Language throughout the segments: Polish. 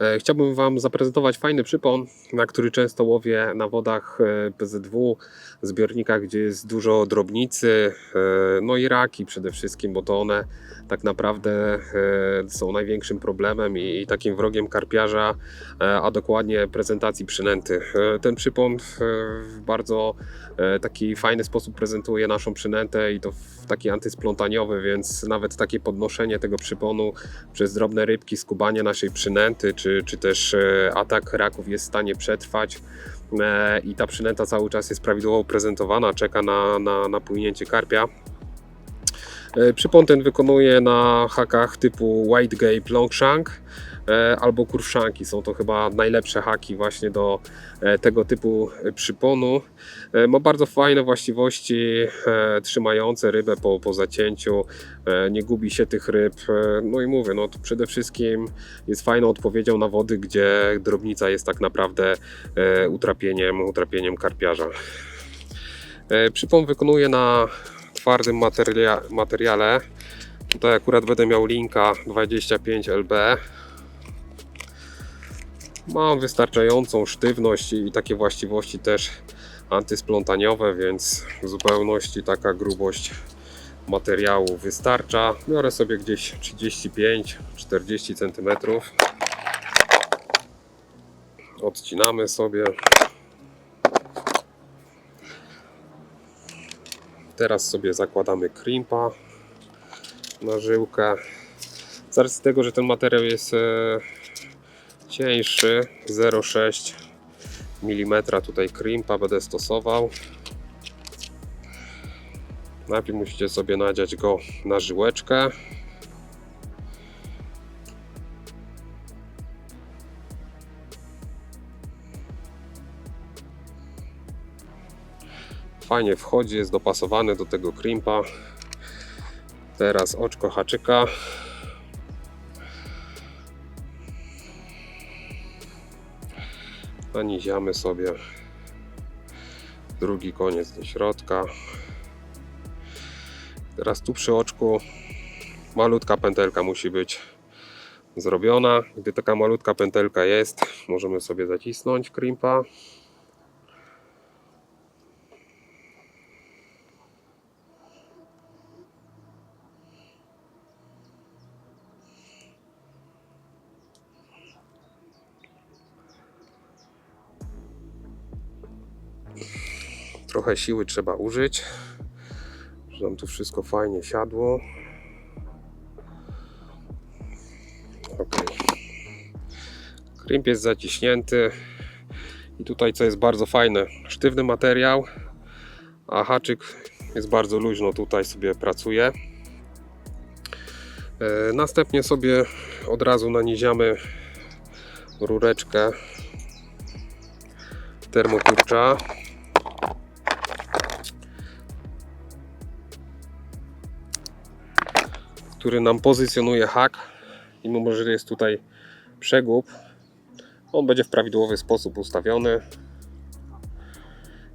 E, Chciałbym Wam zaprezentować fajny przypon, na który często łowię na wodach e, PZW, zbiornikach, gdzie jest dużo drobnicy, e, no i raki przede wszystkim, bo to one tak naprawdę są największym problemem i takim wrogiem karpiarza, a dokładnie prezentacji przynęty. Ten przypon w bardzo taki fajny sposób prezentuje naszą przynętę i to w taki antysplątaniowy, więc nawet takie podnoszenie tego przyponu przez drobne rybki, skubanie naszej przynęty, czy, czy też e, atak raków jest w stanie przetrwać e, i ta przynęta cały czas jest prawidłowo prezentowana, czeka na, na, na płynięcie karpia. E, Przypon ten wykonuje na hakach typu White Gape Longshank albo kurwszanki. Są to chyba najlepsze haki właśnie do e, tego typu e, przyponu. E, Ma bardzo fajne właściwości e, trzymające rybę po, po zacięciu. E, Nie gubi się tych ryb. E, No i mówię, no to przede wszystkim jest fajną odpowiedzią na wody, gdzie drobnica jest tak naprawdę e, utrapieniem, utrapieniem karpiarza. E, Przypon wykonuje na twardym materia materiale. Tutaj akurat będę miał linka 25 LB. Mam wystarczającą sztywność i takie właściwości też antysplątaniowe, więc w zupełności taka grubość materiału wystarcza. Biorę sobie gdzieś 35-40 cm. Odcinamy sobie. Teraz sobie zakładamy crimpa na żyłkę. Z tego, że ten materiał jest e, cieńszy, 0,6 mm tutaj crimpa będę stosował. Najpierw musicie sobie nadziać go na żyłeczkę. Fajnie wchodzi, jest dopasowany do tego crimpa. Teraz oczko haczyka. Naniziamy sobie drugi koniec do środka. Teraz tu przy oczku malutka pętelka musi być zrobiona. Gdy taka malutka pętelka jest, możemy sobie zacisnąć crimpa. Trochę siły trzeba użyć, żeby nam tu wszystko fajnie siadło. Ok. Krimp jest zaciśnięty. I tutaj co jest bardzo fajne, sztywny materiał, a haczyk jest bardzo luźno tutaj sobie pracuje. E, Następnie sobie od razu naniziamy rureczkę termokurcza. Który nam pozycjonuje hak. Mimo, że jest tutaj przegub, on będzie w prawidłowy sposób ustawiony.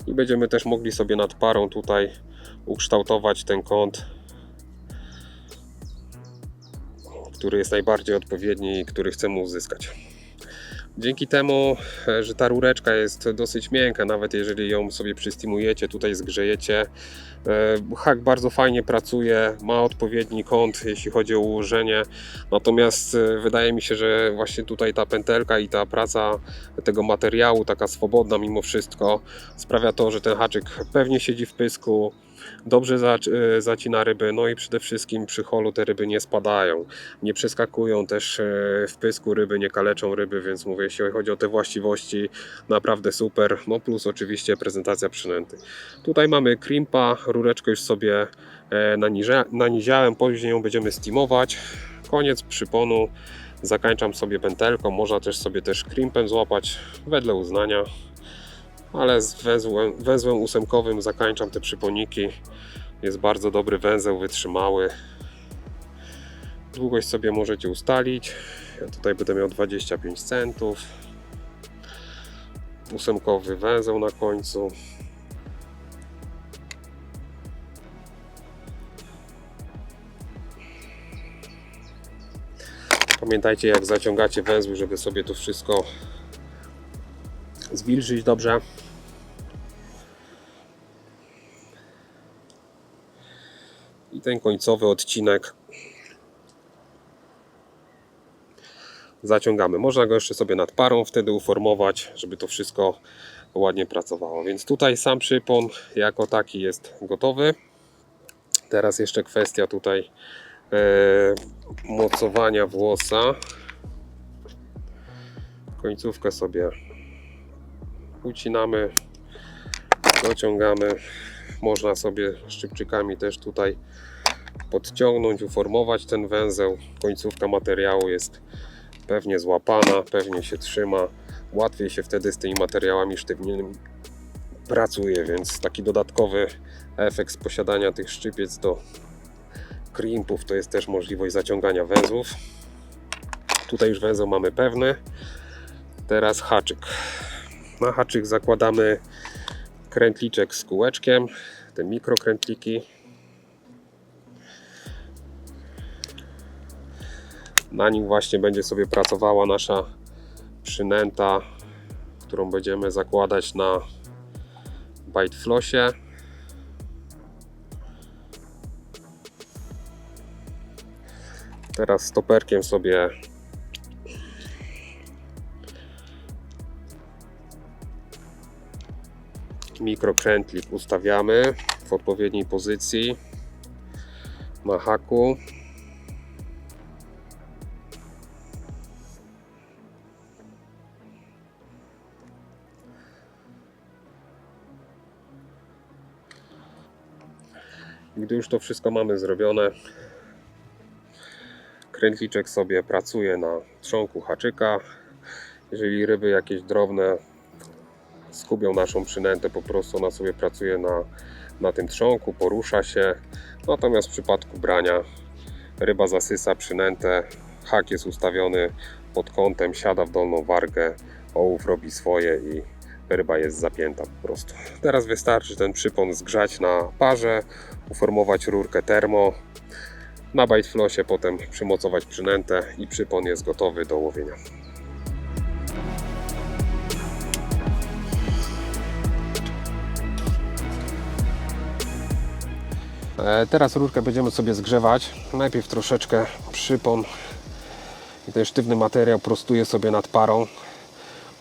I będziemy też mogli sobie nad parą tutaj ukształtować ten kąt, który jest najbardziej odpowiedni i który chcemy uzyskać. Dzięki temu, e, że ta rureczka jest dosyć miękka, nawet jeżeli ją sobie przystymujecie, tutaj zgrzejecie, e, hak bardzo fajnie pracuje, ma odpowiedni kąt, jeśli chodzi o ułożenie. Natomiast e, wydaje mi się, że właśnie tutaj ta pętelka i ta praca tego materiału, taka swobodna mimo wszystko, sprawia to, że ten haczyk pewnie siedzi w pysku, dobrze e, zacina ryby, no i przede wszystkim przy holu te ryby nie spadają, nie przeskakują też e, w pysku ryby, nie kaleczą ryby, więc mówię, jeśli chodzi o te właściwości, naprawdę super, no plus oczywiście prezentacja przynęty. Tutaj mamy crimpa, rureczkę już sobie e, naniziałem, później ją będziemy steamować, koniec przyponu, zakańczam sobie pętelką, można też sobie też crimpem złapać, wedle uznania ale z węzłem, węzłem ósemkowym zakańczam te przyponiki. Jest bardzo dobry węzeł, wytrzymały. Długość sobie możecie ustalić. Ja tutaj będę miał 25 centów. Ósemkowy węzeł na końcu. Pamiętajcie jak zaciągacie węzły, żeby sobie to wszystko zwilżyć dobrze. I ten końcowy odcinek zaciągamy. Można go jeszcze sobie nad parą wtedy uformować, żeby to wszystko ładnie pracowało. Więc tutaj sam przypon jako taki jest gotowy. Teraz jeszcze kwestia tutaj e, mocowania włosa. Końcówkę sobie ucinamy, dociągamy. Można sobie szczypczykami też tutaj podciągnąć, uformować ten węzeł. Końcówka materiału jest pewnie złapana, pewnie się trzyma. Łatwiej się wtedy z tymi materiałami sztywnymi pracuje, więc taki dodatkowy efekt z posiadania tych szczypiec do krimpów to jest też możliwość zaciągania węzłów. Tutaj już węzeł mamy pewny. Teraz haczyk. Na haczyk zakładamy krętliczek z kółeczkiem, te mikrokrętliki. Na nim właśnie będzie sobie pracowała nasza przynęta, którą będziemy zakładać na bite flossie. Teraz stoperkiem sobie mikrokrętlik ustawiamy w odpowiedniej pozycji na haku. Gdy już to wszystko mamy zrobione, krętliczek sobie pracuje na trzonku haczyka. Jeżeli ryby jakieś drobne skubią naszą przynętę, po prostu ona sobie pracuje na, na tym trzonku, porusza się. Natomiast w przypadku brania ryba zasysa przynętę, hak jest ustawiony pod kątem, siada w dolną wargę, ołów robi swoje i ryba jest zapięta po prostu. Teraz wystarczy ten przypon zgrzać na parze, uformować rurkę termo, na bite flossie potem przymocować przynętę i przypon jest gotowy do łowienia. Teraz rurkę będziemy sobie zgrzewać. Najpierw troszeczkę przypon i ten sztywny materiał prostuję sobie nad parą.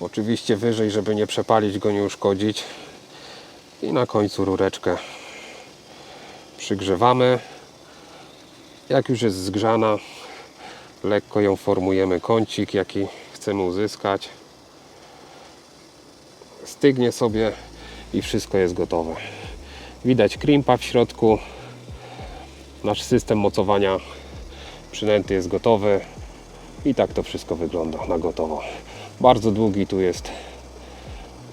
Oczywiście wyżej, żeby nie przepalić go, nie uszkodzić. I na końcu rureczkę przygrzewamy. Jak już jest zgrzana, lekko ją formujemy kącik, jaki chcemy uzyskać. Stygnie sobie i wszystko jest gotowe. Widać krimpa w środku. Nasz system mocowania przynęty jest gotowy. I tak to wszystko wygląda na gotowo. Bardzo długi tu jest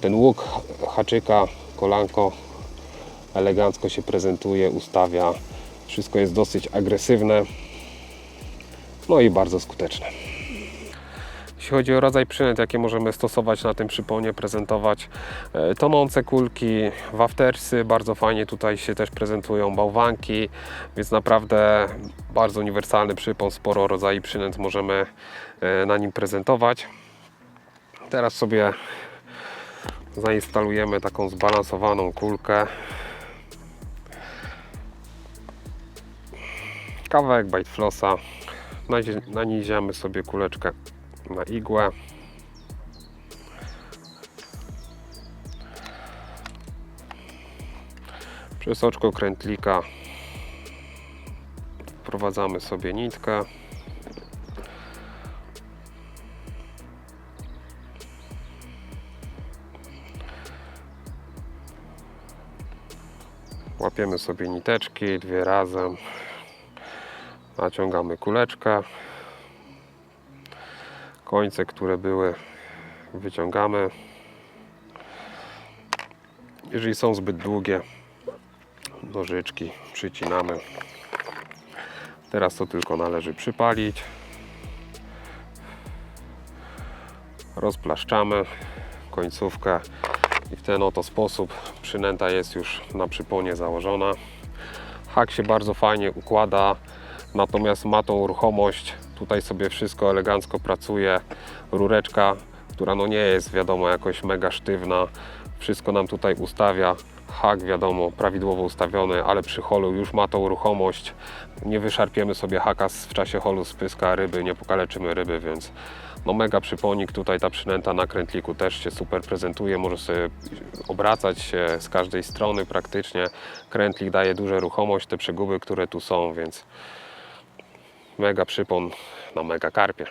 ten łuk haczyka, kolanko. Elegancko się prezentuje, ustawia. Wszystko jest dosyć agresywne. No i bardzo skuteczne. Jeśli chodzi o rodzaj przynęt, jakie możemy stosować na tym przyponie, prezentować e, tonące kulki, waftersy, bardzo fajnie tutaj się też prezentują bałwanki, więc naprawdę bardzo uniwersalny przypon, sporo rodzajów przynęt możemy e, na nim prezentować. Teraz sobie zainstalujemy taką zbalansowaną kulkę. Kawałek. Nadzie- Naniziamy sobie kuleczkę na igłę. Przez oczko krętlika wprowadzamy sobie nitkę. Łapiemy sobie niteczki dwie razem. Naciągamy kuleczkę. Końce, które były, wyciągamy. Jeżeli są zbyt długie, nożyczki przycinamy. Teraz to tylko należy przypalić. Rozplaszczamy końcówkę i w ten oto sposób przynęta jest już na przyponie założona. Hak się bardzo fajnie układa, natomiast ma tą ruchomość Tutaj sobie wszystko elegancko pracuje. Rureczka, która no nie jest wiadomo jakoś mega sztywna. Wszystko nam tutaj ustawia. Hak wiadomo, prawidłowo ustawiony, ale przy holu już ma tą ruchomość. Nie wyszarpiemy sobie haka w czasie holu z pyska ryby, nie pokaleczymy ryby, więc no mega przyponik. Tutaj ta przynęta na krętliku też się super prezentuje. Może sobie obracać się z każdej strony praktycznie. Krętlik daje dużą ruchomość, te przeguby, które tu są, więc mega przypon na mega karpie.